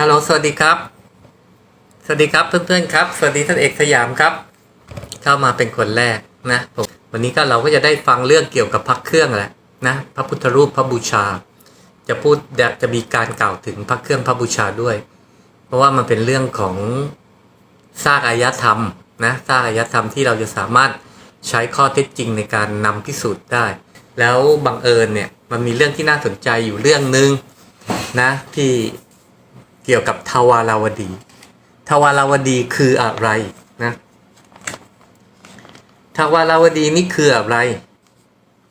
ฮัลโหลสวัสดีครับ สวัสดีครับเพื่อนๆครับ สวัสดีท่านเอกสยามครับ เข้ามาเป็นคนแรกนะผมวันนี้ก็เราก็จะได้ฟังเรื่องเกี่ยวกับพระเครื่องแหละนะพระพุทธรูปพระบูชา จะพูดจะมีการกล่าวถึงพระเครื่องพระบูชาด้วย เพราะว่ามันเป็นเรื่องของซากอายธรรมนะซากอายธรรมที่เราจะสามารถใช้ข้อเท็จจริงในการนำพิสูจน์ได้ แล้วบังเอิญเนี่ยมันมีเรื่องที่น่าสนใจอยู่เรื่องหนึ่งนะที่ เกี่ยวกับทวาราวดี ทวาราวดีคืออะไรนะทวาราวดีนี่คืออะไร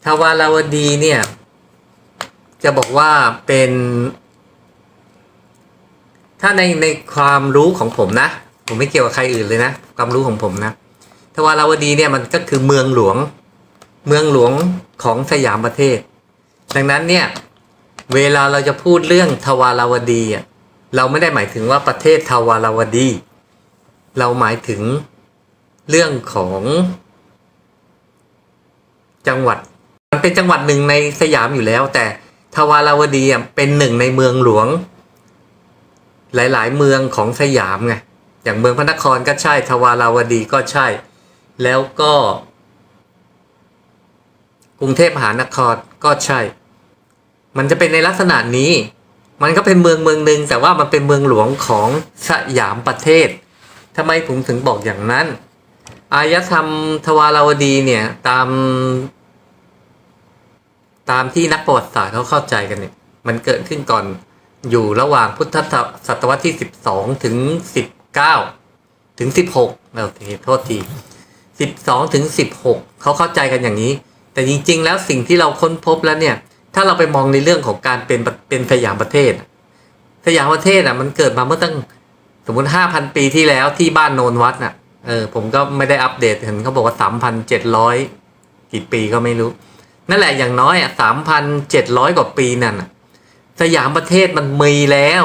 ทวาราวดีเนี่ยจะบอกว่าเป็น ถ้าในในความรู้ของผมนะ ผมไม่เกี่ยวกับใครอื่นเลยนะ ความรู้ของผมนะทวาราวดีเนี่ยมันก็คือเมืองหลวง เมืองหลวงของสยามประเทศ ดังนั้นเนี่ย เวลาเราจะพูดเรื่องทวาราวดีอะ เราไม่ได้หมายถึงว่าประเทศทวาราวดี เราหมายถึงเรื่องของ จังหวัด มันเป็นจังหวัดหนึ่งในสยามอยู่แล้ว แต่ทวาราวดีเป็นหนึ่งในเมืองหลวง หลาย ๆ เมืองของสยามไงอย่างเมืองพระนครก็ใช่ทวาราวดีก็ใช่ แล้วก็ กรุงเทพมหานครก็ใช่ มันจะเป็นในลักษณะนี้ มันก็เป็นเมืองเมืองหนึ่งแต่ว่ามันเป็นเมืองหลวงของสยามประเทศทำไมผมถึงบอกอย่างนั้น อายธรรมทวาราวดีเนี่ยตาม ตามที่นักประวัติศาสตร์เขาเข้าใจกันเนี่ย มันเกิดขึ้นก่อนอยู่ระหว่างพุทธศตวรรษที่ 12 ถึง 19 ถึง 16เราโทษที 12 ถึง 16 เขาเข้าใจกันอย่างนี้ แต่จริง ๆ แล้วสิ่งที่เราค้นพบแล้วเนี่ย ถ้าเราไปมองในเรื่องของการเป็นเป็นสยามประเทศ สยามประเทศอะมันเกิดมาเมื่อตั้งสมมติห้าพันปีที่แล้วที่บ้านโนนวัดน่ะเออผมก็ไม่ได้อัปเดตเห็นเขาบอกว่าสามพันเจ็ดร้อยกี่ปีก็ไม่รู้ นั่นแหละอย่างน้อยอะสามพันเจ็ดร้อยกว่าปีนั่นอะสยามประเทศมันมีแล้ว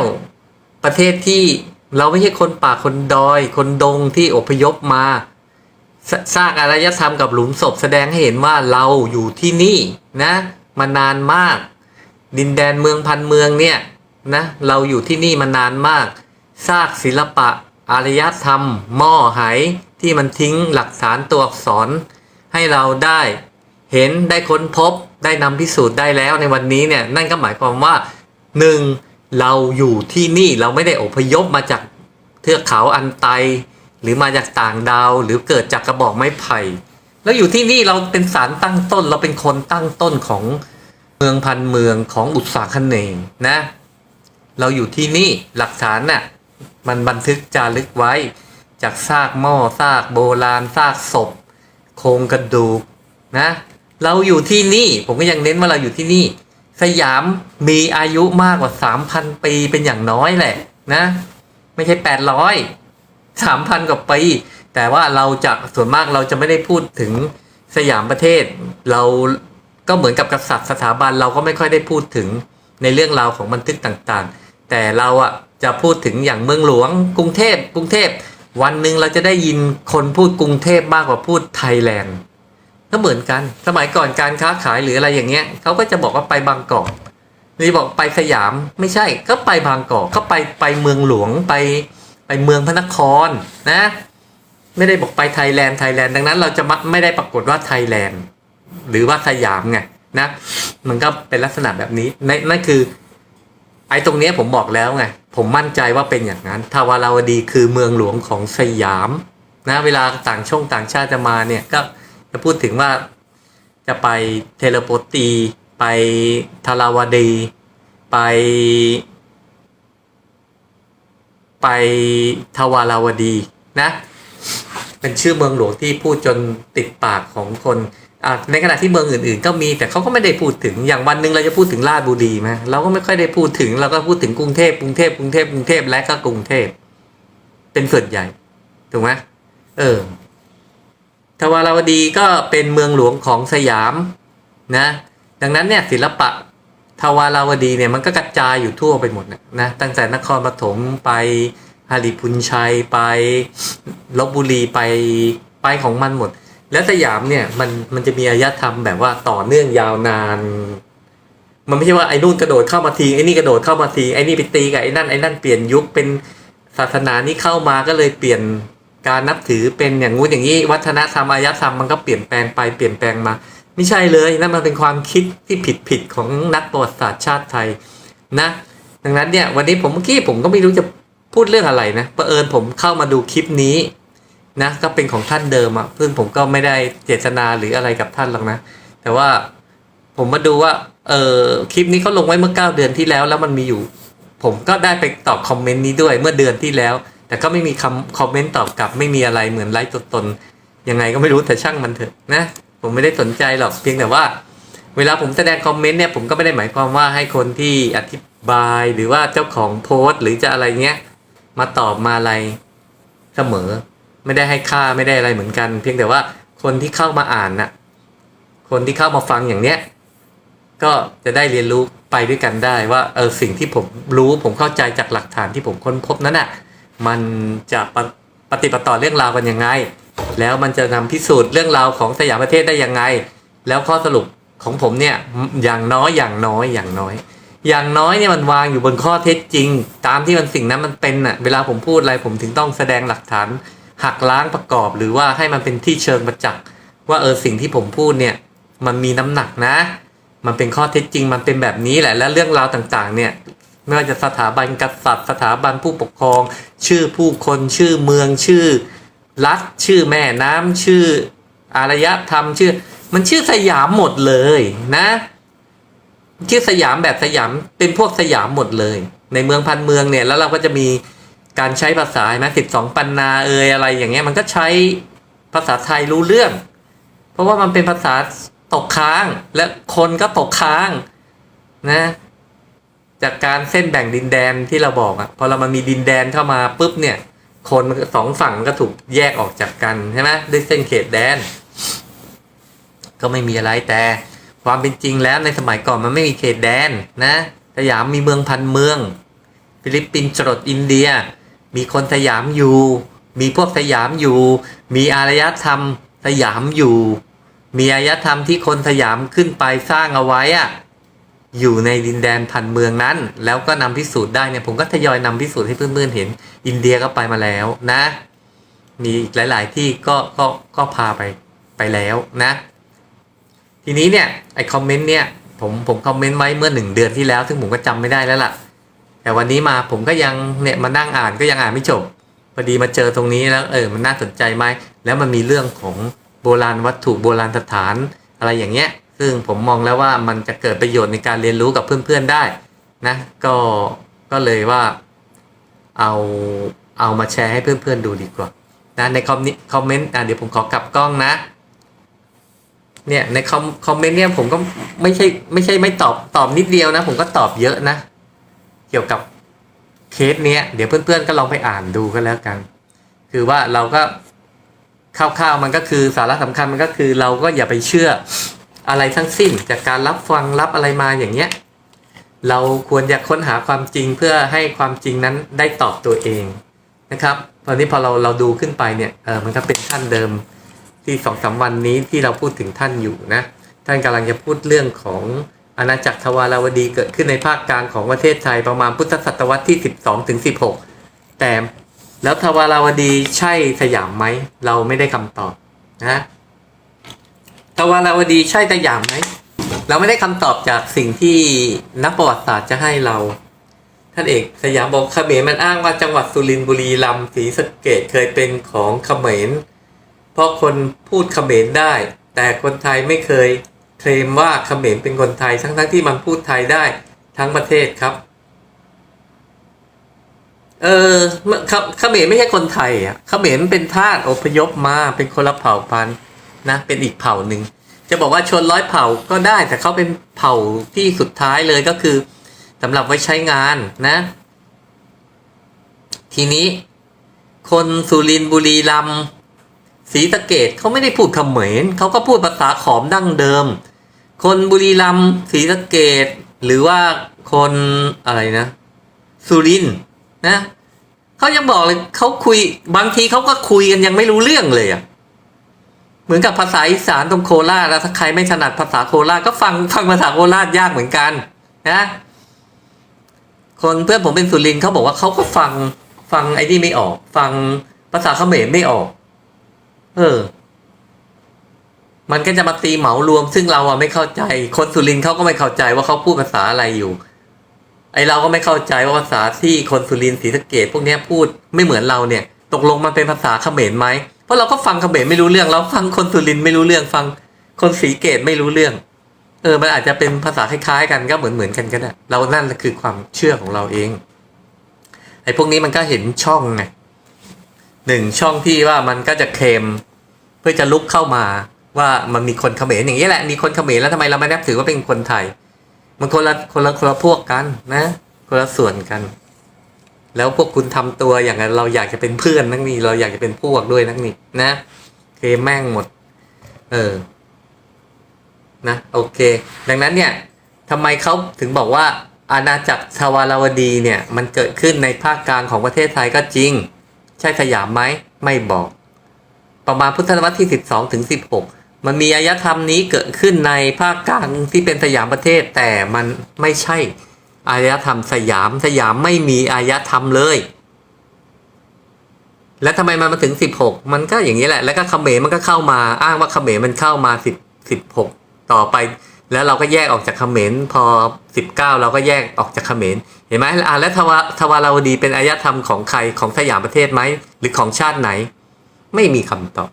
ประเทศที่เราไม่ใช่คนป่าคนดอย คนดงที่อพยพมาสสร้างอารยธรรมกับหลุมศพแสดงให้เห็นว่าเราอยู่ที่นี่นะ มานานมาก ดินแดนเมืองพันเมืองเนี่ยนะเราอยู่ที่นี่มานานมากซากศิลปะ อารยธรรม หม้อไหที่มันทิ้งหลักฐานตัวอักษร ให้เราได้เห็นได้ค้นพบได้นำพิสูจน์ได้แล้วในวันนี้เนี่ยนั่นก็หมายความว่าหนึ่งเราอยู่ที่นี่เราไม่ได้อพยพมาจากเทือกเขาอันไต หรือมาจากต่างดาว หรือเกิดจากกระบอกไม้ไผ่ แล้วอยู่ที่นี่เราเป็นสารตั้งต้น เราเป็นคนตั้งต้นของเมืองพันเมืองของอุตสาคเนย์นะ เราอยู่ที่นี่หลักฐานน่ะมันบันทึกจารึกไว้จากซากหม้อซากโบราณซากศพ โครงกระดูกนะ เราอยู่ที่นี่ผมก็ยังเน้นว่าเราอยู่ที่นี่ สยามมีอายุมากกว่า 3,000 ปีเป็นอย่างน้อยแหละนะ ไม่ใช่ 800 3,000 กว่าปี แต่ว่าเราจะส่วนมากเราจะไม่ได้พูดถึงสยามประเทศ เราก็เหมือนกับกษัตริย์สถาบันเราก็ไม่ค่อยได้พูดถึงในเรื่องราวของบันทึกต่างๆ แต่เราอะจะพูดถึงอย่างเมืองหลวง กรุงเทพกรุงเทพ วันหนึ่งเราจะได้ยินคนพูดกรุงเทพมากกว่าพูดไทยแลนด์ก็เหมือนกัน สมัยก่อนการค้าขายหรืออะไรอย่างเงี้ยเขาก็จะบอกว่าไปบางกอกนี่บอกไปสยามไม่ใช่ก็ไปบางกอกก็ไปไปเมืองหลวงไปไปเมืองพระนครนะ ไม่ได้บอกไปไทยแลนด์ไทยแลนด์ดังนั้น เราจะมักไม่ได้ปรากฏว่าไทยแลนด์หรือว่าสยามไงนะ มันก็เป็นลักษณะแบบนี้นนั่นคือ ไอ้ตรงเนี้ยผมบอกแล้วไงผมมั่นใจว่าเป็นอย่างนั้นทวาราวดีคือเมืองหลวงของสยามนะเวลาต่างช่องต่างชาติจะมาเนี่ยก็จะพูดถึงว่าจะไปเทเลโปตี ไปทาราวดี ไป ไปทวาราวดีนะ เป็นชื่อเมืองหลวงที่พูดจนติดปากของคนในขณะที่เมืองอื่นๆ ก็มีแต่เขาก็ไม่ได้พูดถึงอย่างวันหนึ่งเราจะพูดถึงราชบุรีไหมเราก็ไม่ค่อยได้พูดถึงเราก็พูดถึงกรุงเทพกรุงเทพกรุงเทพกรุงเทพและก็กรุงเทพเป็นส่วนใหญ่ถูกไหมเออทวาราวดีก็เป็นเมืองหลวงของสยามนะ ดังนั้นเนี่ยศิลปะทวาราวดีเนี่ยมันก็กระจายอยู่ทั่วไปหมดนะนะตั้งแต่นครปฐมไป ฮาริพุนชัยไปลบบุรีไปไปของมันหมด แล้วสยามเนี่ยมันมันจะมีอารยธรรมแบบว่าต่อเนื่องยาวนาน มันไม่ใช่ว่าไอ้นู่นกระโดดเข้ามาทีไอ้นี่กระโดดเข้ามาทีไอ้นี่ไปตีกับไอ้นั่นไอ้นั่นเปลี่ยนยุคเป็นศาสนานี้เข้ามาก็เลยเปลี่ยนการนับถือเป็นอย่างงู้นอย่างนี้วัฒนธรรมอารยธรรมมันก็เปลี่ยนแปลงไปเปลี่ยนแปลงมา ไม่ใช่เลยนั่นมันเป็นความคิดที่ผิดผิดๆของนักประวัติศาสตร์ชาติไทยนะดังนั้นเนี่ยวันนี้ผมเมื่อกี้ผมก็ไม่รู้จะ พูดเรื่องอะไรนะประเอิญผมเข้ามาดูคลิปนี้นะก็เป็นของท่านเดิมอะซึ่งผมก็ไม่ได้เจตนาหรืออะไรกับท่านหรอกนะ แต่ว่าผมมาดูว่าเออคลิปนี้เขาลงไว้เมื่อ 9 เดือนที่แล้ว แล้วมันมีอยู่ ผมก็ได้ไปตอบคอมเมนต์นี้ด้วยเมื่อเดือนที่แล้ว แต่ก็ไม่มีคำคอมเมนต์ตอบกลับไม่มีอะไรเหมือนไลฟ์ตัวตนยังไงก็ไม่รู้แต่ช่างมันเถอะนะ ผมไม่ได้สนใจหรอกเพียงแต่ว่า เวลาผมแสดงคอมเมนต์เนี่ยผมก็ไม่ได้หมายความว่าให้คนที่อธิบายหรือว่าเจ้าของโพสต์ หรือจะอะไรเงี้ย มาตอบมาอะไรเสมอ ไม่ได้ให้ค่าไม่ได้อะไรเหมือนกัน เพียงแต่ว่าคนที่เข้ามาอ่านน่ะ คนที่เข้ามาฟังอย่างเนี้ย ก็จะได้เรียนรู้ไปด้วยกันได้ว่าเออสิ่งที่ผมรู้ผมเข้าใจจากหลักฐานที่ผมค้นพบนั้นน่ะ มันจะปปฏิปต่อเรื่องราวกันยังไง แล้วมันจะนำพิสูจน์เรื่องราวของสยามประเทศได้ยังไง แล้วข้อสรุปของผมเนี่ยอย่างน้อยอย่างน้อยอย่างน้อยอย อย่างน้อยเนี่ยมันวางอยู่บนข้อเท็จจริง ตามที่มันสิ่งนั้นมันเป็นน่ะเวลาผมพูดอะไรผมถึงต้องแสดงหลักฐานหักล้างประกอบ หรือว่าให้มันเป็นที่เชิงประจักษ์ว่าเออสิ่งที่ผมพูดเนี่ยมันมีน้ำหนักนะ มันเป็นข้อเท็จจริง มันเป็นแบบนี้แหละและเรื่องราวต่างๆ เนี่ยไม่ว่าจะสถาบันกษัตริย์ สถาบันผู้ปกครอง ชื่อผู้คนชื่อเมืองชื่อรัฐชื่อแม่น้ำชื่ออารยธรรมชื่อ มันชื่อสยามหมดเลยนะ ชื่อสยามแบบสยามเป็นพวกสยามหมดเลย ในเมืองพันเมืองเนี่ยแล้วเราก็จะมีการใช้ภาษาไหมสิบสองปันนาเอยอะไรอย่างเงี้ยมันก็ใช้ภาษาไทยรู้เรื่อง เพราะว่ามันเป็นภาษาตกค้างและคนก็ตกค้างนะจากการเส้นแบ่งดินแดนที่เราบอกอะพอเรามามีดินแดนเข้ามาปุ๊บเนี่ย คนสองฝั่งก็ถูกแยกออกจากกันใช่ไหมด้วยเส้นเขตแดน ก็ไม่มีอะไรแต่ ความเป็นจริงแล้วในสมัยก่อนมันไม่มีเขตแดนนะสยามมีเมืองพันเมือง ฟิลิปปินส์จรดอินเดีย มีคนสยามอยู่ มีพวกสยามอยู่ มีอารยธรรมสยามอยู่ มีอารยธรรมที่คนสยามขึ้นไปสร้างเอาไว้อะอยู่ในดินแดนพันเมืองนั้น แล้วก็นำพิสูจน์ได้เนี่ยผมก็ทยอยนำพิสูจน์ให้เพื่อนๆเห็น อินเดียก็ไปมาแล้วนะ มีอีกหลาย ๆ ที่ก็ก็ก็พาไปไปแล้วนะ ทีนี้เนี่ยไอคอมเมนต์เนี่ยผมผมคอมเมนต์ไว้เมื่อหนึ่งเดือนที่แล้ว ซึ่งผมก็จำไม่ได้แล้วล่ะ แต่วันนี้มาผมก็ยังเนี่ยมานั่งอ่านก็ยังอ่านไม่จบพอดีมาเจอตรงนี้แล้วเออมันน่าสนใจไหมแล้วมันมีเรื่องของโบราณวัตถุโบราณสถานอะไรอย่างเงี้ย ซึ่งผมมองแล้วว่ามันจะเกิดประโยชน์ในการเรียนรู้กับเพื่อนๆได้นะก็ก็เลยว่าเอาเอามาแชร์ให้เพื่อนๆดูดีกว่านะในคอมนี้คอมเมนต์อะเดี๋ยวผมขอกลับกล้องนะ เนี่ยในคอมคอมเมนต์เนี่ยผมก็ไม่ใช่ไม่ใช่ไม่ตอบตอบนิดเดียวนะ ผมก็ตอบเยอะนะ เกี่ยวกับเคสเนี้ยเดี๋ยวเพื่อนๆก็ลองไปอ่านดูก็แล้วกัน คือว่าเราก็คร่าวๆมันก็คือสาระสำคัญมันก็คือเราก็อย่าไปเชื่ออะไรทั้งสิ้น จากการรับฟังรับอะไรมาอย่างเงี้ยเราควรจะค้นหาความจริงเพื่อให้ความจริงนั้นได้ตอบตัวเองนะครับ ตอนนี้พอเราเราดูขึ้นไปเนี่ยเออมันก็เป็นท่านเดิม ที่สองสามวันนี้ที่เราพูดถึงท่านอยู่นะ ท่านกำลังจะพูดเรื่องของอาณาจักรทวาราวดีเกิดขึ้นในภาคกลางของประเทศไทยประมาณพุทธศตวรรษที่ 12ถึง16 แต่แล้วทวาราวดีใช่สยามไหม เราไม่ได้คำตอบนะทวาราวดีใช่สยามไหมเราไม่ได้คำตอบจากสิ่งที่นักประวัติศาสตร์จะให้เรา ท่านเอกสยามบอกเขมรมันอ้างว่าจังหวัดสุรินทร์บุรีรัมย์ศรีสะเกดเคยเป็นของเขมร เพราะคนพูดเขมรได้ แต่คนไทยไม่เคยเคลมว่าเขมรเป็นคนไทยทั้งๆที่มันพูดไทยได้ทั้งประเทศครับ เออเขเขมรไม่ใช่คนไทยอะเขมรเป็นทาสอพยพมาเป็นคนละเผ่าพันธุ์นะเป็นอีกเผ่าหนึ่งจะบอกว่าชนร้อยเผ่าก็ได้แต่เขาเป็นเผ่าที่สุดท้ายเลยก็คือสำหรับไว้ใช้งานนะ ทีนี้ คนสุรินทร์บุรีรัมย์ ศรีสะเกดเขาไม่ได้พูดเขมรเขาก็พูดภาษาขอมดั้งเดิม คนบุรีรัมย์ศรีสะเกดหรือว่าคนอะไรนะสุรินนะเขายังบอกเลยเขาคุยบางทีเขาก็คุยกันยังไม่รู้เรื่องเลยอะ่ะเหมือนกับภาษาอีสานตรงโคราชแล้วถ้าใครไม่ถนัดภาษาโคราชก็ฟังฟังภาษาโคราชยากเหมือนกันนะคนเพื่อนผมเป็นสุรินเขาบอกว่าเขาก็ฟังฟังไอ้นี่ไม่ออก ฟังภาษาเขมรไม่ออก เออ มันก็จะมาตีเหมารวม ซึ่งเราอะไม่เข้าใจ คนสุรินเขาก็ไม่เข้าใจว่าเขาพูดภาษาอะไรอยู่ ไอเราก็ไม่เข้าใจว่าภาษาที่คนสุรินศรีสะเกดพวกนี้พูดไม่เหมือนเราเนี่ย ตกลงมันเป็นภาษาเขมรไหมเพราะเราก็ฟังเขมรไม่รู้เรื่องเราฟังคนสุรินไม่รู้เรื่อง ฟังคนศรีเกดไม่รู้เรื่อง เออ มันอาจจะเป็นภาษาคล้ายๆ กันก็เหมือนเหมือนๆกันก็ได้เรานั่นคือความเชื่อของเราเองไอ้พวกนี้มันก็เห็นช่องไงหนึ่งช่องที่ว่ามันก็จะเคลม พื่อจะลุกเข้ามาว่ามันมีคนเขมรอย่างนี้แหละมีคนเขมรแล้วทำไมเราไม่นับถือว่าเป็นคนไทย มันคนละคนละคนละพวกกันนะ คนละส่วนกัน แล้วพวกคุณทำตัวอย่างเราอยากจะเป็นเพื่อนนักนี่เราอยากจะเป็นพวกด้วยนักนี่นะเคแม่งหมด เออนะโอเค ดังนั้นเนี่ยทำไมเขาถึงบอกว่า อาณาจักรชาวาราวดีเนี่ย มันเกิดขึ้นในภาคกลางของประเทศไทยก็จริง ใช่สยามไหมไม่บอก ประมาณพุทธศตวรรษที่ 12 ถึง 16 มันมีอายธรรมนี้เกิดขึ้นในภาคกลางที่เป็นสยามประเทศ แต่มันไม่ใช่อารยธรรมสยามสยามไม่มีอารยธรรมเลย แล้วทำไมมันมาถึง 16 มันก็อย่างนี้แหละ แล้วก็เขมรมันก็เข้ามาอ้างว่าเขมรมันเข้ามา 10 16 ต่อไป แล้วเราก็แยกออกจากเขมรพอ 19 เราก็แยกออกจากเขมรเห็นไหมอ่าแล้วทวาทวาราวดีเป็นอารยธรรมของใครของสยามประเทศไหมหรือของชาติไหน ไม่มีคำตอบ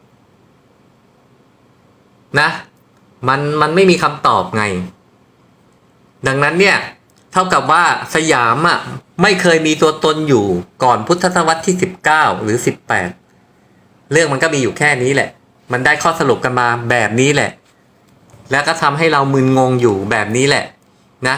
นะ มันมันไม่มีคำตอบไง ดังนั้นเนี่ย เท่ากับว่าสยามอะไม่เคยมีตัวตนอยู่ก่อนพุทธศตวรรษที่ 19 หรือ 18 เรื่องมันก็มีอยู่แค่นี้แหละ มันได้ข้อสรุปกันมาแบบนี้แหละ แล้วก็ทำให้เรามึนงงอยู่แบบนี้แหละ นะ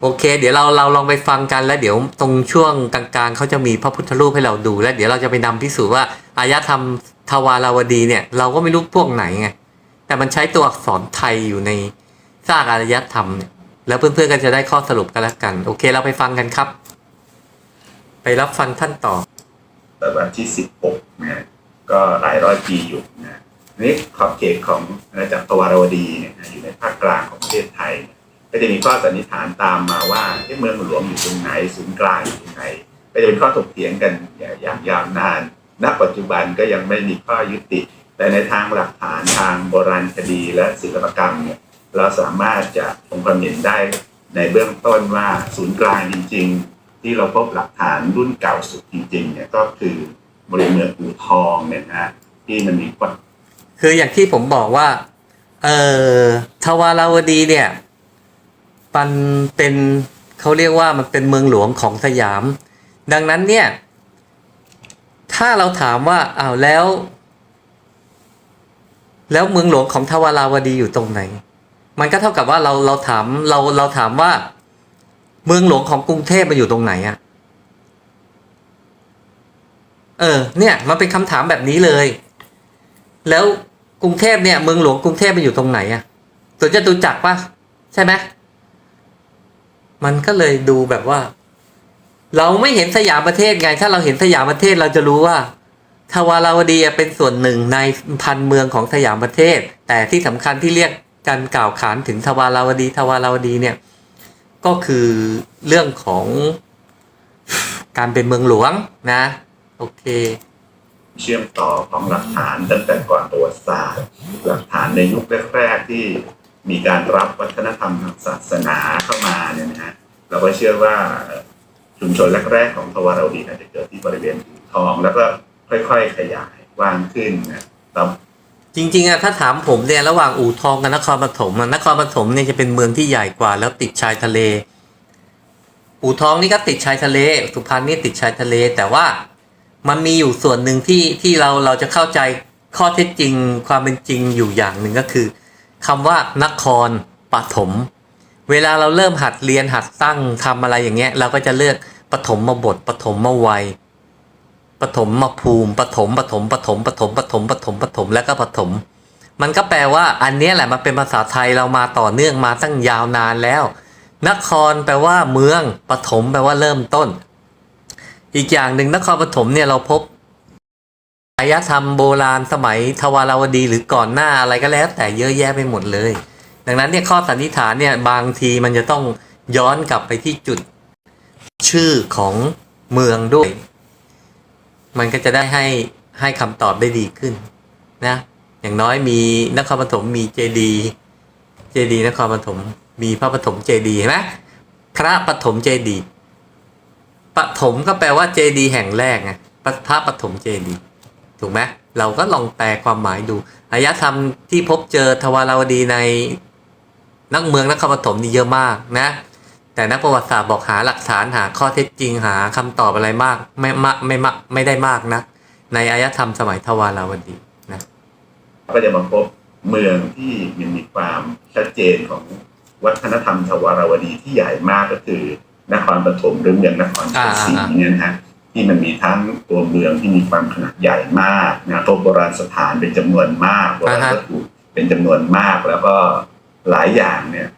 โอเค เดี๋ยวเราเราลองไปฟังกันแล้วเดี๋ยวตรงช่วงกลางๆเขาจะมีพระพุทธรูปให้เราดู แล้วเดี๋ยวเราจะไปนำพิสูจน์ว่าอารยธรรม ทวาราวดีเนี่ย เราก็ไม่รู้พวกไหนไง แต่มันใช้ตัวอักษรไทยอยู่ในซากอารยธรรมเนี่ย แล้วเพื่อนๆก็จะได้ข้อสรุปกันแล้วกัน โอเคเราไปฟังกันครับ ไปรับฟังท่านต่อศตวรรษที่16นะก็หลายร้อยปีอยู่นะนี้ขอบเขตของอาณาจักรทวารวดีเนี่ยนะอยู่ในภาคกลางของประเทศไทย ก็จะมีข้อสันนิษฐานตามมาว่าเมืองหลวงอยู่ตรงไหนศูนย์กลางอยู่ตรงไหนก็จะเป็นข้อถกเถียงกันอย่างยาวนาน ณปัจจุบันก็ยังไม่มีข้อยุติ แต่ในทางหลักฐานทางโบราณคดีและศิลปกรรมเนี่ยเราสามารถจะลงความเห็นได้ในเบื้องต้นว่าศูนย์กลางจริง ๆ ที่เราพบหลักฐานรุ่นเก่าสุดจริงๆเนี่ยก็คือบริเวณเมืองอู่ทองเนี่ยนะฮะที่มันมีความคืออย่างที่ผมบอกว่า เออทวาราวดีเนี่ยมันเป็นเขาเรียกว่ามันเป็นเมืองหลวงของสยาม ดังนั้นเนี่ย ถ้าเราถามว่าอ้าวแล้ว แล้วเมืองหลวงของทวาราวดีอยู่ตรงไหน มันก็เท่ากับว่าเราเราถามเราเราถามว่า เมืองหลวงของกรุงเทพมันอยู่ตรงไหนอะเออ เนี่ย มันเป็นคำถามแบบนี้เลย แล้วกรุงเทพเนี่ย เมืองหลวงกรุงเทพมันอยู่ตรงไหนอะสวนจตุจักรปะใช่ไหมมันก็เลยดูแบบว่า เราไม่เห็นสยามประเทศไง ถ้าเราเห็นสยามประเทศเราจะรู้ว่าทวาราวดีเป็นส่วนหนึ่งในพันเมืองของสยามประเทศ แต่ที่สำคัญที่เรียกกันกล่าวขานถึงทวาราวดีทวาราวดีเนี่ย ก็คือเรื่องของการเป็นเมืองหลวงนะ โอเค เชื่อมต่อของหลักฐานตั้งแต่ก่อนประวัติศาสตร์ หลักฐานในยุคแรกๆที่มีการรับวัฒนธรรมทางศาสนาเข้ามาเนี่ยนะฮะเราก็เชื่อว่า ชุมชนแรก ๆ ของทวารวดีอาจจะเกิดที่บริเวณอู่ทอง แล้วก็ค่อย ๆ ขยายกว้างขึ้นนะตามจริงๆอะถ้าถามผมเนี่ยระหว่างอู่ทองกับนครปฐมอะนครปฐมเนี่ยจะเป็นเมืองที่ใหญ่กว่า แล้วติดชายทะเล อู่ทองนี่ก็ติดชายทะเล สุพรรณนี่ติดชายทะเล แต่ว่ามันมีอยู่ส่วนหนึ่งที่ที่เราเราจะเข้าใจข้อเท็จจริงความเป็นจริงอยู่อย่างหนึ่งก็คือคำว่านครปฐม เวลาเราเริ่มหัดเรียนหัดตั้งทำอะไรอย่างเงี้ย เราก็จะเลือกปฐมมาบทปฐมมาวัยปฐมมาภูมิปฐมปฐมปฐมปฐมปฐมปฐมปฐมแล้วก็ปฐมมันก็แปลว่าอันนี้แหละมันเป็นภาษาไทยเรามาต่อเนื่องมาตั้งยาวนานแล้ว นครแปลว่าเมืองปฐมแปลว่าเริ่มต้น อีกอย่างหนึ่งนครปฐมเนี่ยเราพบอายธรรมโบราณสมัยทวารวดีหรือก่อนหน้าอะไรก็แล้ว แต่เยอะแยะไปหมดเลย ดังนั้นเนี่ยข้อสันนิษฐานเนี่ยบางทีมันจะต้องย้อนกลับไปที่จุดชื่อของเมืองด้วย มันก็จะได้ให้ให้คำตอบได้ดีขึ้นนะ อย่างน้อยมีนครปฐมมีเจดีเจดีนครปฐมมีพระปฐมเจดีเห็นไหมพระปฐมเจดีปฐมก็แปลว่าเจดีแห่งแรกไงพระปฐมเจดีถูกไหมเราก็ลองแปลความหมายดูอารยธรรมที่พบเจอทวาราวดีใน นักเมืองนครปฐมนี่เยอะมากนะ แต่นักประวัติศาสตร์บอกหาหลักฐานหาข้อเท็จจริงหาคำตอบอะไรมากไม่มากไม่มากไม่ได้มากนะในอารยธรรมสมัยทวาราวดีนะก็จะมาพบเมืองที่มันมีความชัดเจนของวัฒนธรรมทวารวดีที่ใหญ่มากก็คือนครปฐมหรือเมืองนครชัยศรีอ่าเนี่ยนะฮะที่มันมีทั้งตัวเมืองที่มีความขนาดใหญ่มากนะพบโบราณสถานเป็นจำนวนมากโบราณวัตถุเป็นจำนวนมากแล้วก็ หลายอย่างเนี่ย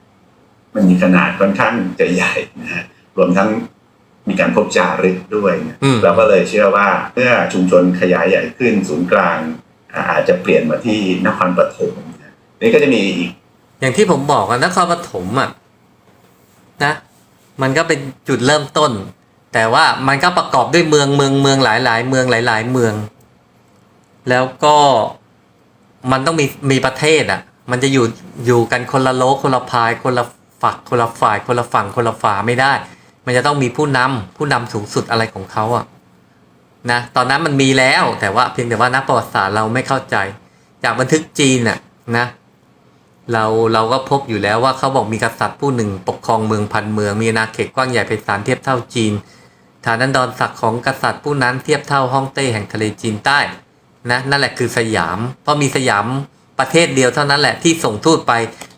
มันมีขนาดค่อนข้างจะใหญ่นะฮะรวมทั้งมีการพบจารึกด้วยเนี่ยอืมเราก็เลยเชื่อว่าเมื่อชุมชนขยายใหญ่ขึ้นศูนย์กลางอ่าอาจจะเปลี่ยนมาที่นครปฐมนะนี่ก็จะมีอีก อย่างที่ผมบอกอะนครปฐมอะนะ มันก็เป็นจุดเริ่มต้น แต่ว่ามันก็ประกอบด้วยเมืองเมืองเมืองหลายหลายๆเมืองหลายหลายๆเมือง แล้วก็มันต้องมีมีประเทศอะ มันจะอยู่อยู่กันคนละโลกคนละพายคนละฝักคนละฝ่ายคนละฝั่งคนละฝาไม่ได้ มันจะต้องมีผู้นำผู้นำสูงสุดอะไรของเขาอะนะตอนนั้นมันมีแล้วแต่ว่าเพียงแต่ว่านักประวัติศาสตร์เราไม่เข้าใจ จากบันทึกจีนอะนะเราเราก็พบอยู่แล้วว่าเขาบอกมีกษัตริย์ผู้หนึ่ง ปกครองเมืองพันเมืองมีอาณาเขตกว้างใหญ่ไพศาลเทียบเท่าจีน ฐานันดรศักดิ์ของกษัตริย์ผู้นั้นเทียบเท่าฮ่องเต้แห่งทะเลจีนใต้นะนั่นแหละคือสยามเพราะมีสยาม ประเทศเดียวเท่านั้นแหละที่ส่งทูตไป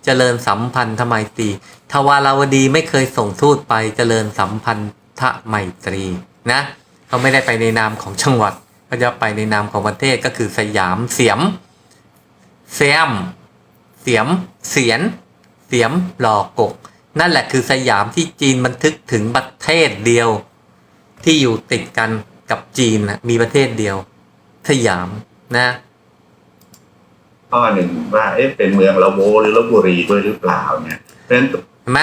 เจริญสัมพันธไมตรีทวาราวดีไม่เคยส่งทูตไปเจริญสัมพันธไมตรีนะเขาไม่ได้ไปในนามของจังหวัดเขาจะไปในนามของประเทศก็คือสยามเสียมเซียมเสียมเสียนเสียมหลอกกก นั่นแหละคือสยามที่จีนบันทึกถึงประเทศเดียว ที่อยู่ติดกันกับจีนมีประเทศเดียว สยามนะ ข้อหนึ่งว่าเอ๊ะเป็นเมืองละโวหรือลบบุรีด้วยหรือเปล่าเนี่ยเพราะฉะนั้นเห็นไหม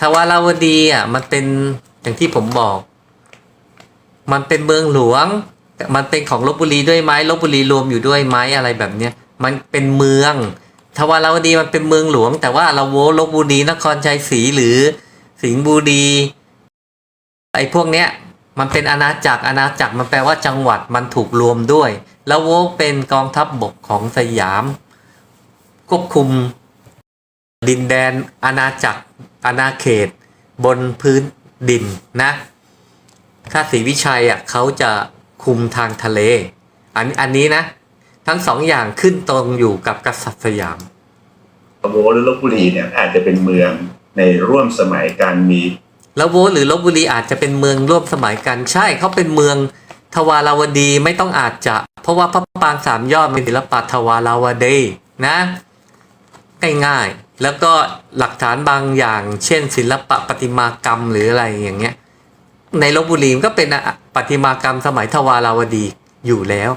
ทวาราวดีอะ มันเป็นอย่างที่ผมบอก มันเป็นเมืองหลวง มันเป็นของลบบุรีด้วยไหมลบบุรีรวมอยู่ด้วยไหมอะไรแบบเนี้ยมันเป็นเมืองทวาราวดีมันเป็นเมืองหลวง แต่ว่าละโวลบบุรีนครชัยศรีหรือ สิงห์บุรีไอ้พวกเนี้ยมันเป็นอาณาจักรอาณาจักรมันแปลว่าจังหวัดมันถูกรวมด้วย ละโวเป็นกองทัพบบกของสยาม ควบคุมดินแดนอาณาจักรอาณาเขต บนพื้นดินนะถ้าศรีวิชัยอะเขาจะคุมทางทะเล อันอันนี้นะ ทั้งสองอย่างขึ้นตรงอยู่กับกษัตริย์สยามละโวหรือลบบุรีเนี่ยอาจจะเป็นเมืองในร่วมสมัยการมีแล้วโวหรือลบบุรีอาจจะเป็นเมืองร่วมสมัยกันใช่เขาเป็นเมืองทวาราวดีไม่ต้องอาจจะ เพราะว่าพระปางสามยอดเป็นศิลปะทวาราวดีนะง่ายๆแล้วก็หลักฐานบางอย่าง เช่น ศิลปะประติมากรรมหรืออะไรอย่างเงี้ยในลบบุรีก็เป็นประติมากรรมสมัยทวาราวดีอยู่แล้ว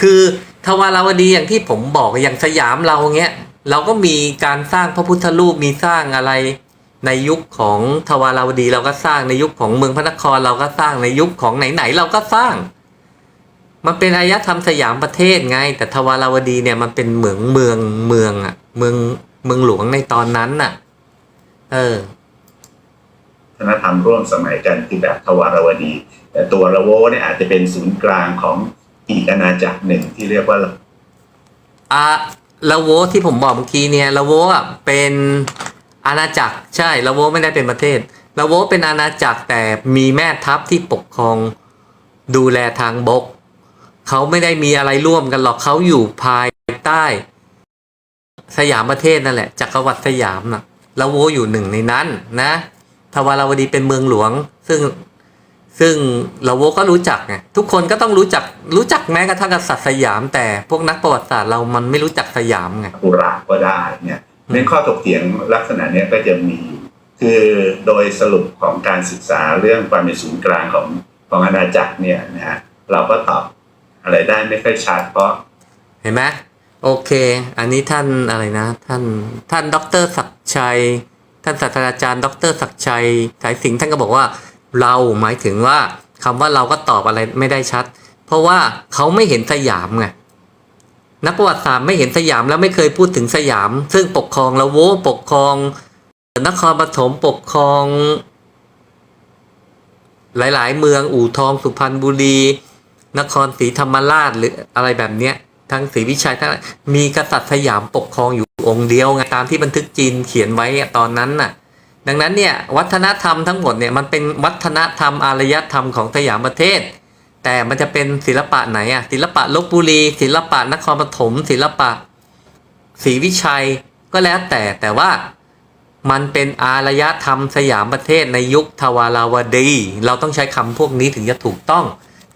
คือทวาราวดีอย่างที่ผมบอกอย่างสยามเราเงี้ยเราก็มีการสร้างพระพุทธรูปมีสร้างอะไร ในยุคของทวาราวดีเราก็สร้างในยุคของเมืองพระนครเราก็สร้างในยุคของไหนๆเราก็สร้าง มันเป็นอารยธรรมสยามประเทศไง แต่ทวาราวดีเนี่ยมันเป็นเหมืองเมืองเมืองอะเมืองเมืองหลวงในตอนนั้นน่ะ เออวัฒนธรรมร่วมสมัยกันคือแบบทวารวดี แต่ตัวละโวเนี่ยอาจจะเป็นศูนย์กลางของอีกอาณาจักรหนึ่งที่เรียกว่าอาลาโวที่ผมบอกเมื่อกี้เนี่ยลาโวอะเป็นอาณาจักรใช่ลาโวไม่ได้เป็นประเทศลาโวเป็นอาณาจักรแต่มีแม่ทัพที่ปกครองดูแลทางบก เขาไม่ได้มีอะไรร่วมกันหรอกเขาอยู่ภายใต้ สยามประเทศนั่นแหละจักรวรรดิสยามนะลาโวอยู่หนึ่งในนั้นนะทวาราวดีเป็นเมืองหลวง ซึ่งซึ่งลาโวก็รู้จักไงทุกคนก็ต้องรู้จักรู้จักแม้กระทั่งกษัตริย์สยาม แต่พวกนักประวัติศาสตร์เรามันไม่รู้จักสยามไงปุระก็ได้เนี่ยในข้อถกเถียงลักษณะนี้ก็จะมีคือโดยสรุปของการศึกษาเรื่องความเป็นศูนย์กลางของของอาณาจักรเนี่ยนะฮะเราก็ตอบ อะไรได้ไม่ค่อยชัดเพราะ เห็นไหมโอเค อันนี้ท่านอะไรนะ ท่านท่านดรศักชัย ท่านศาสตราจารย์ ดรศักชัยสายสิงห์ท่านก็บอกว่า เราหมายถึงว่าคำว่าเราก็ตอบอะไรไม่ได้ชัด เพราะว่าเขาไม่เห็นสยามไงนักประวัติศาสตร์ไม่เห็นสยามแล้วไม่เคยพูดถึงสยาม ซึ่งปกครองละโวปกครองนครปฐมปกครอง หลาย ๆ เมืองอู่ทองสุพรรณบุรี นครศรีธรรมราชหรืออะไรแบบเนี้ยทั้งศรีวิชัยทั้งมีกษัตริย์สยามปกครองอยู่องค์เดียวไงตามที่บันทึกจีนเขียนไว้ตอนนั้นน่ะ ดังนั้นเนี่ยวัฒนธรรมทั้งหมดเนี่ยมันเป็นวัฒนธรรมอารยธรรมของสยามประเทศ แต่มันจะเป็นศิลปะไหนอะศิลปะลบบุรี ศิลปะนครปฐมศิลปะศรีวิชัยก็แล้วแต่แต่ว่ามันเป็นอารยธรรมสยามประเทศในยุคทวาราวดี เราต้องใช้คำพวกนี้ถึงจะถูกต้อง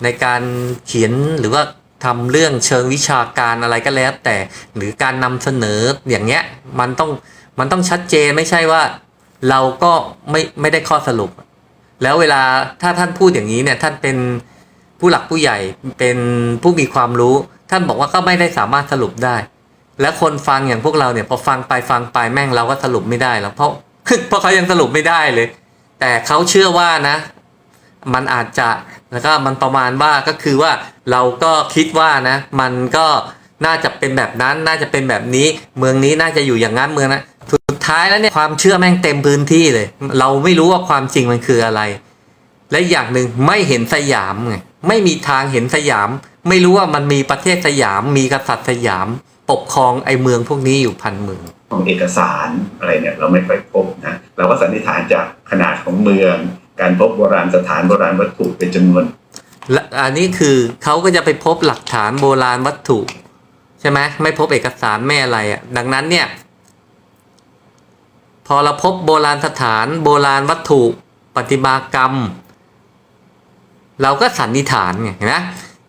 ในการเขียนหรือว่าทำเรื่องเชิงวิชาการอะไรก็แล้ว แต่หรือการนำเสนออย่างเงี้ยมันต้องมันต้องชัดเจนไม่ใช่ว่า เราก็ไม่ไม่ได้ข้อสรุป แล้วเวลาถ้าท่านพูดอย่างนี้เนี่ยท่านเป็นผู้หลักผู้ใหญ่เป็นผู้มีความรู้ ท่านบอกว่าก็ไม่ได้สามารถสรุปได้ แล้วคนฟังอย่างพวกเราเนี่ยพอฟังไปฟังไปแม่งเราก็สรุปไม่ได้แล้วเพราะเพราะเขายังสรุปไม่ได้เลย แต่เขาเชื่อว่านะ มันอาจจะแล้วก็มันประมาณว่าก็คือว่าเราก็คิดว่านะมันก็น่าจะเป็นแบบนั้นน่าจะเป็นแบบนี้ เมืองนี้น่าจะอยู่อย่างนั้นเมืองนั้นสุดท้ายแล้วเนี่ยความเชื่อแม่งเต็มพื้นที่เลย เราไม่รู้ว่าความจริงมันคืออะไร และอย่างหนึ่งไม่เห็นสยามไงไม่มีทางเห็นสยาม ไม่รู้ว่ามันมีประเทศสยาม มีกษัตริย์สยาม ปกครองไอเมืองพวกนี้อยู่พันเมืองของเอกสารอะไรเนี่ยเราไม่ค่อยพบนะเราก็สันนิษฐานจากขนาดของเมือง การพบโบราณสถานโบราณวัตถุเป็นจำนวนและอันนี้คือเขาก็จะไปพบหลักฐานโบราณวัตถุ ใช่ไหมไม่พบเอกสารไม่อะไรอะ่ะดังนั้นเนี่ย พอเราพบโบราณสถานโบราณวัตถุประติมากรรม เราก็สันนิษฐานไงเห็นไหม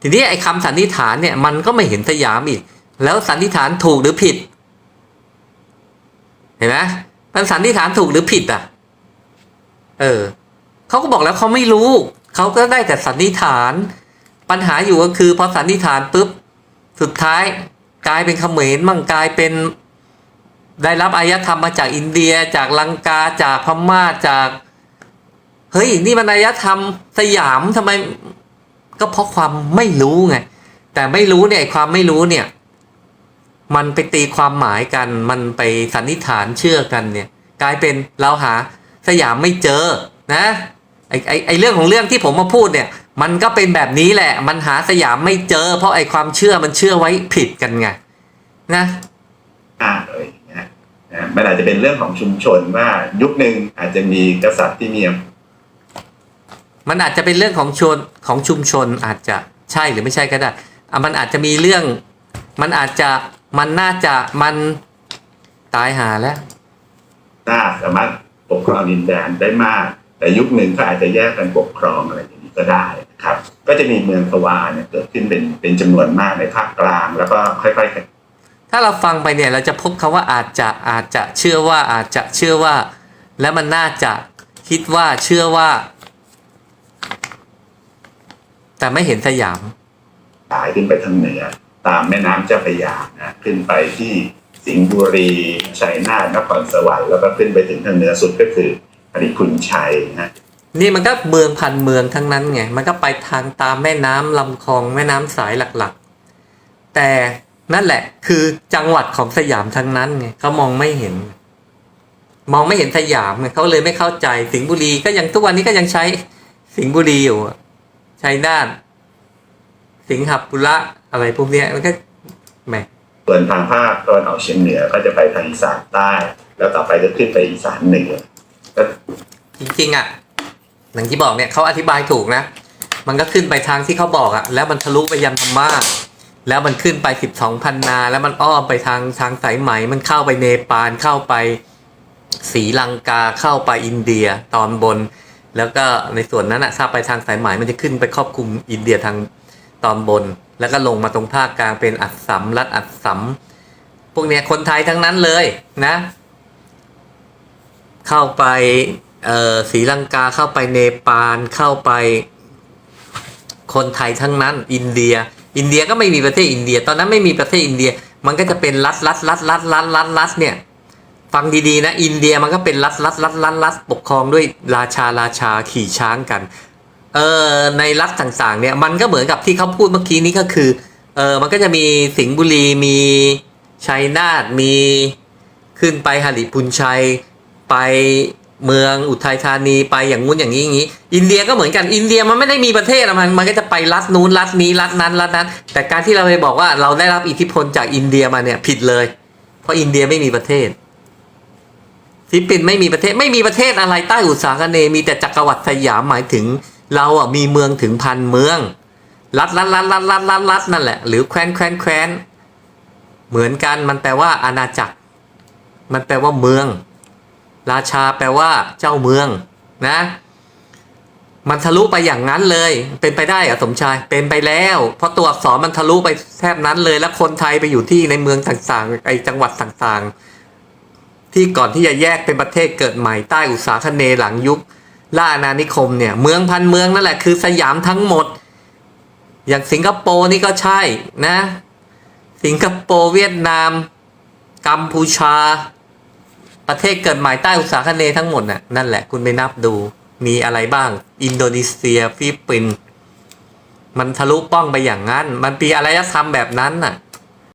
ทีนี้ไอ้คำสันนิษฐานเนี่ยมันก็ไม่เห็นสยามอีก แล้วสันนิษฐานถูกหรือผิด เห็นไหมมันสันนิษฐานถูกหรือผิดอะ เออ เขาก็บอกแล้วเขาไม่รู้ เขาก็ได้แต่สันนิษฐาน ปัญหาอยู่ก็คือพอสันนิษฐานปุ๊บสุดท้ายกลายเป็นเขมรมั่งกลายเป็นได้รับอายธรรมมาจากอินเดีย จากลังกาจากพม่าจากเฮ้ยนี่มันอายธรรมสยามทำไม ก็เพราะความไม่รู้ไงแต่ไม่รู้เนี่ยความไม่รู้เนี่ย มันไปตีความหมายกัน มันไปสันนิษฐานเชื่อกันเนี่ย กลายเป็นเราหาสยามไม่เจอนะ ไอไอไอเรื่องของเรื่องที่ผมมาพูดเนี่ย มันก็เป็นแบบนี้แหละ มันหาสยามไม่เจอ เพราะไอความเชื่อมันเชื่อไว้ผิดกันไงนะอ่าเลยนะนะมันอาจจะเป็นเรื่องของชุมชนว่ายุคหนึ่งอาจจะมีกษัตริย์ที่มีมันอาจจะเป็นเรื่องของชนของชุมชนอาจจะใช่หรือไม่ใช่ก็ได้อะมันอาจจะมีเรื่อง มันอาจจะมันน่าจะมันตายหาแล้วน่าสามารถปกครองดินแดนได้มาก แต่ยุคหนึ่งก็อาจจะแยกกันปกครองอะไรอย่างนี้ก็ได้นะครับ ก็จะมีเมืองทวารเนี่ยเกิดขึ้นเป็นเป็นจำนวนมากในภาคกลาง แล้วก็ค่อยๆ ถ้าเราฟังไปเนี่ยเราจะพบคำว่าอาจจะอาจจะเชื่อว่าอาจจะเชื่อว่า แล้วมันน่าจะคิดว่าเชื่อว่า แต่ไม่เห็นสยามสายขึ้นไปทางเหนือ ตามแม่น้ำเจ้าพระยานะขึ้นไปที่สิงห์บุรีชัยนาทนครสวรรค์แล้วก็ขึ้นไปถึงทางเหนือสุดก็คือ อริคุณชัยนะนี่มันก็เมืองพันเมืองทั้งนั้นไง มันก็ไปทางตามแม่น้ำลำคลองแม่น้ำสายหลักๆ แต่นั่นแหละคือจังหวัดของสยามทั้งนั้นไงเขามองไม่เห็น มองไม่เห็นสยามไงเขาเลยไม่เข้าใจสิงห์บุรีก็ยังทุกวันนี้ก็ยังใช้สิงห์บุรีอยู่อะชัยนาทสิงหบุระอะไรพวกเนี้ยมันก็แหมส่วนทางภาคตะวันออกเฉียงเหนือก็จะไปทางอีสานใต้ แล้วต่อไปก็ขึ้นไปอีสานเหนือก็ จริงๆอะอย่างที่บอกเนี่ยเขาอธิบายถูกนะ มันก็ขึ้นไปทางที่เขาบอกอะ แล้วมันทะลุไปยันพม่าแล้วมันขึ้นไปสิบสองพันนา แล้วมันอ้อมไปทางทางสายไหม มันเข้าไปเนปาลเข้าไปศรีลังกาเข้าไปอินเดียตอนบน แล้วก็ในส่วนนั้นอะถ้าไปทางสายไหมมันจะขึ้นไปครอบคลุมอินเดียทางตอนบน แล้วก็ลงมาตรงภาคกลางเป็นอัสสัมรัฐอัสสัมพวกเนี้ยคนไทยทั้งนั้นเลยนะ เข้าไปเอ่อศรีลังกาเข้าไปเนปาลเข้าไป คนไทยทั้งนั้นอินเดีย อินเดียก็ไม่มีประเทศอินเดีย ตอนนั้นไม่มีประเทศอินเดีย มันก็จะเป็นรัฐรัฐรัฐรัฐรัฐรัฐรัฐเนี่ยฟังดีๆนะอินเดียมันก็เป็นรัฐรัฐรัฐรัฐรัฐปกครองด้วยราชาราชาขี่ช้างกันเออในรัฐต่างๆเนี่ยมันก็เหมือนกับที่เขาพูดเมื่อกี้นี้ก็คือเออมันก็จะมีสิงห์บุรีมีชัยนาทมีขึ้นไปหริพุนชัย ไปเมืองอุทัยธานีไปอย่างงู้นอย่างนี้อย่างนี้ อินเดียก็เหมือนกันอินเดียมันไม่ได้มีประเทศมันมันก็จะไปรัฐนู้นรัฐนี้รัฐนั้นรัฐนั้น แต่การที่เราไปบอกว่าเราได้รับอิทธิพลจากอินเดียมาเนี่ยผิดเลย เพราะอินเดียไม่มีประเทศฟิลิปปินส์ไม่มีประเทศไม่มีประเทศอะไรใต้อุตสาคเนมีแต่จักรวรรดิสยามหมายถึง เราอะมีเมืองถึงพันเมือง รัฐรัฐรัฐรัฐรัฐรัฐรัฐนั่นแหละหรือแคว้นแคว้นแคว้นเหมือนกันมันแปลว่าอาณาจักร มันแปลว่าเมือง ราชาแปลว่าเจ้าเมืองนะ มันทะลุไปอย่างนั้นเลย เป็นไปได้อะสมชายเป็นไปแล้ว เพราะตัวอักษรมันทะลุไปแทบนั้นเลย แล้วคนไทยไปอยู่ที่ในเมืองต่างๆไอจังหวัดต่างๆ ที่ก่อนที่จะแยกเป็นประเทศเกิดใหม่ใต้อุตสาคเนหลังยุคล่าอาณานิคมเนี่ยเมืองพันเมืองนั่นแหละคือสยามทั้งหมด อย่างสิงคโปร์นี่ก็ใช่นะ สิงคโปร์เวียดนาม กัมพูชา ประเทศเกิดใหม่ใต้อุตสาคเนทั้งหมดน่ะนั่นแหละคุณไปนับดูมีอะไรบ้าง อินโดนีเซียฟิลิปปินส์มันทะลุป้องไปอย่างนั้น มันปีอารยธรรมแบบนั้นน่ะ